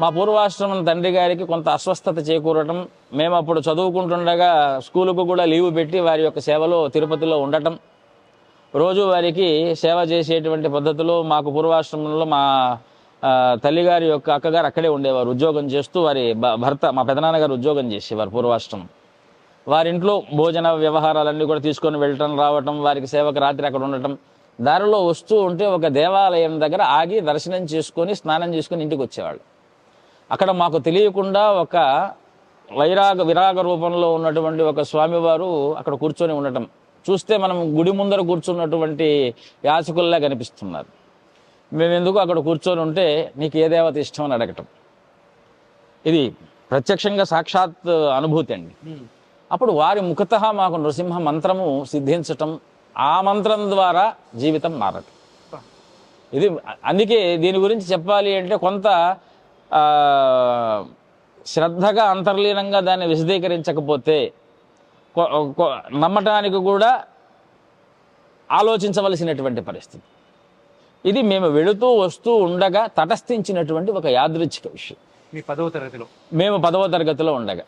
మా పూర్వాశ్రమం తండ్రి గారికి కొంత అస్వస్థత చేకూరటం. మేము అప్పుడు చదువుకుంటుండగా స్కూలుకు కూడా లీవ్ పెట్టి వారి యొక్క సేవలో తిరుపతిలో ఉండటం. రోజు వారికి సేవ చేసేటువంటి పద్ధతిలో మాకు పూర్వాశ్రమంలో మా తల్లిగారి యొక్క అక్కగారు అక్కడే ఉండేవారు. ఉద్యోగం చేస్తూ వారి భర్త మా పెదనాన్నగారు ఉద్యోగం చేసేవారు పూర్వాశ్రమం. వారింట్లో భోజన వ్యవహారాలన్నీ కూడా తీసుకొని వెళ్ళటం రావటం వారికి సేవకు రాత్రి అక్కడ ఉండటం. దారిలో వస్తూ ఉంటే ఒక దేవాలయం దగ్గర ఆగి దర్శనం చేసుకొని స్నానం చేసుకొని ఇంటికి వచ్చేవాళ్ళు. అక్కడ మాకు తెలియకుండా ఒక వైరాగ విరాగ రూపంలో ఉన్నటువంటి ఒక స్వామివారు అక్కడ కూర్చొని ఉండటం. చూస్తే మనం గుడి ముందర కూర్చున్నటువంటి యాచకుల్లా కనిపిస్తున్నారు. మేము ఎందుకు అక్కడ కూర్చొని ఉంటే నీకు ఏ దేవత ఇష్టం అని అడగటం. ఇది ప్రత్యక్షంగా సాక్షాత్ అనుభూతి అండి. అప్పుడు వారి ముఖత మాకు నృసింహ మంత్రము సిద్ధించటం ఆ మంత్రం ద్వారా జీవితం మారటం. ఇది అందుకే దీని గురించి చెప్పాలి అంటే కొంత శ్రద్ధగా అంతర్లీనంగా దాన్ని విశదీకరించకపోతే నమ్మటానికి కూడా ఆలోచించవలసినటువంటి పరిస్థితి. ఇది మేము వెళుతూ వస్తూ ఉండగా తటస్థించినటువంటి ఒక యాదృచ్ఛిక విషయం. మీ పదవ తరగతిలో. మేము పదవ తరగతిలో ఉండగా.